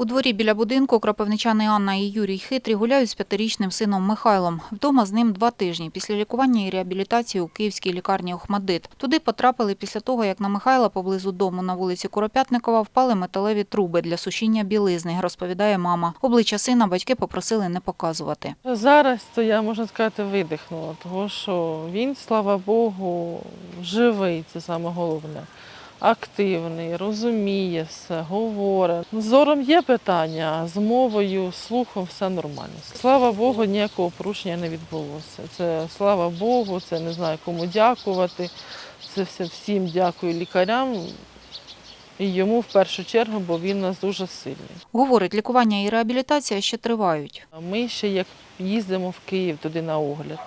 У дворі біля будинку кропивничани Анна і Юрій Хитрі гуляють з п'ятирічним сином Михайлом. Вдома з ним два тижні після лікування і реабілітації у київській лікарні Охмадит. Туди потрапили після того, як на Михайла поблизу дому на вулиці Куропятникова впали металеві труби для сушіння білизни, розповідає мама. Обличчя сина батьки попросили не показувати. Зараз то я можна сказати видихнула, тому що він, слава Богу, живий, це саме головне. Активний, розуміє все, говорить. З Зором є питання, а з мовою, слухом все нормально. Слава Богу, ніякого порушення не відбулося. Це слава Богу, це не знаю кому дякувати. Це все всім дякую лікарям і йому в першу чергу, бо він у нас дуже сильний. Говорить, лікування і реабілітація ще тривають. Ми ще як їздимо в Київ туди на огляд.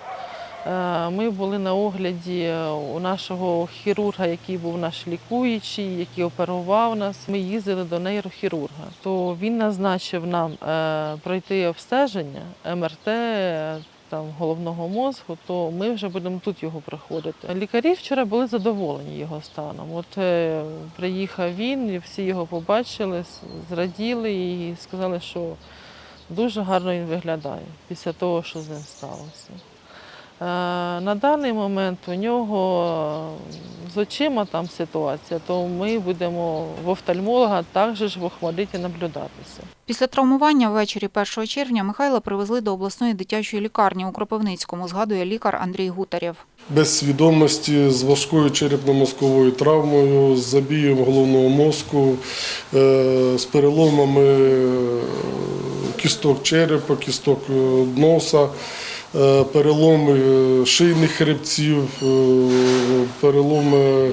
Е, Ми були на огляді е, у нашого хірурга, який був наш лікуючий, який оперував нас. Ми їздили до нейрохірурга. То він назначив нам е, пройти обстеження МРТ. Там головного мозку, то ми вже будемо тут його проходити. Лікарі вчора були задоволені його станом. От е, приїхав він, і всі його побачили, зраділи і сказали, що дуже гарно він виглядає після того, що з ним сталося. Е, На даний момент у нього з очима там ситуація, то ми будемо в офтальмолога також ж в Охмадиті наблюдатися. Після травмування ввечері 1 червня Михайла привезли до обласної дитячої лікарні у Кропивницькому, згадує лікар Андрій Гутарєв. без свідомості з важкою черепно-мозковою травмою, з забієм головного мозку, е, з переломами е, кісток черепа, кісток е, носа, е, переломи е, шийних хребців, е, переломи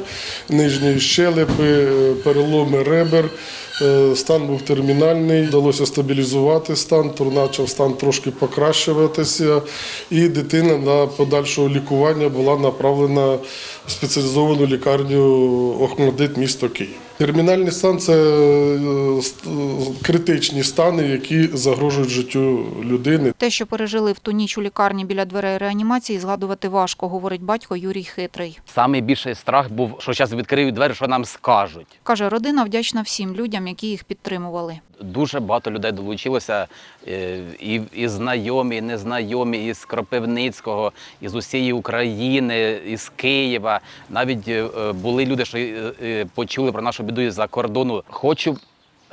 нижньої щелепи, е, переломи ребер. Е, Стан був термінальний, вдалося стабілізувати стан, почав стан трошки покращуватися, і дитина на подальшого лікування була направлена в спеціалізовану лікарню Охмадит, місто Київ. Термінальний стан це е, критичні стани, які загрожують життю людини. Те, що пережили в ту ніч у лікарні біля дверей реанімації, згадувати важко, говорить батько Юрій Хитрий. Самий більший страх був, що зараз відкриють двері, що нам скажуть. Каже, родина вдячна всім людям, які їх підтримували. Дуже багато людей долучилося, е, і, і знайомі, і незнайомі, із Кропивницького, із усієї України, із Києва. Навіть е, були люди, що почули про нашу біду із-за кордону. Хочу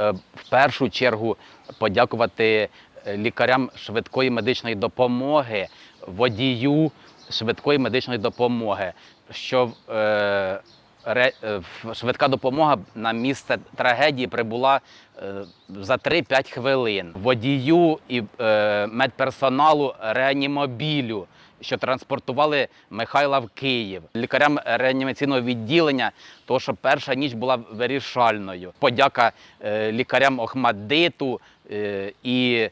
е, в першу чергу подякувати е, лікарям швидкої медичної допомоги, водію швидкої медичної допомоги, що е, е, швидка допомога на місце трагедії прибула за 3-5 хвилин. Водію і медперсоналу реанімобілю, що транспортували Михайла в Київ, лікарям реанімаційного відділення, тому що перша ніч була вирішальною. Подяка е, лікарям Охмадиту е, і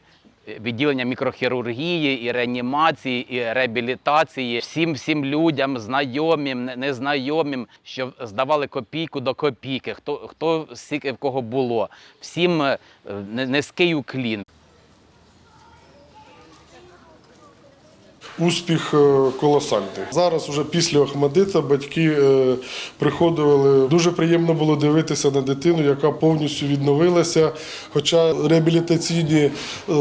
відділення мікрохірургії, і реанімації, і реабілітації, всім всім людям, знайомим, незнайомим, що здавали копійку до копійки, хто хто скільки в кого було. Всім е, низький уклін. Успіх е, колосальний. Зараз, вже після Охмадита, батьки е, приходили. Дуже приємно було дивитися на дитину, яка повністю відновилася. Хоча реабілітаційні е,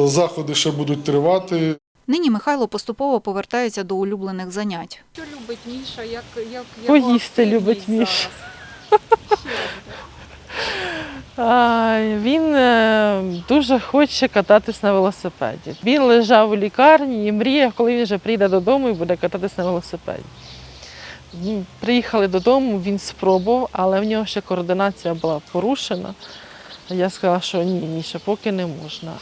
заходи ще будуть тривати. Нині Михайло поступово повертається до улюблених занять. Що любить Міша? Як, як Поїсти любить Міша. Він е, дуже хоче кататись на велосипеді. Він лежав у лікарні і мріяв, коли він вже прийде додому і буде кататись на велосипеді. Приїхали додому, він спробував, але в нього ще координація була порушена. Я сказала, що ні, Міша, поки не можна.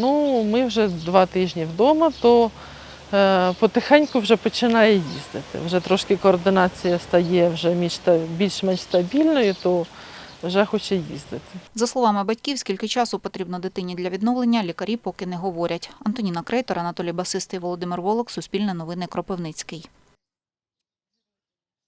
Ну, ми вже два тижні вдома, то е, потихеньку вже починає їздити. Вже трошки координація стає вже більш-менш стабільною, то вже хоче їздити. За словами батьків, скільки часу потрібно дитині для відновлення, лікарі поки не говорять. Антоніна Крейтор, Анатолій Басистий, Володимир Волок, Суспільне новини Кропивницький.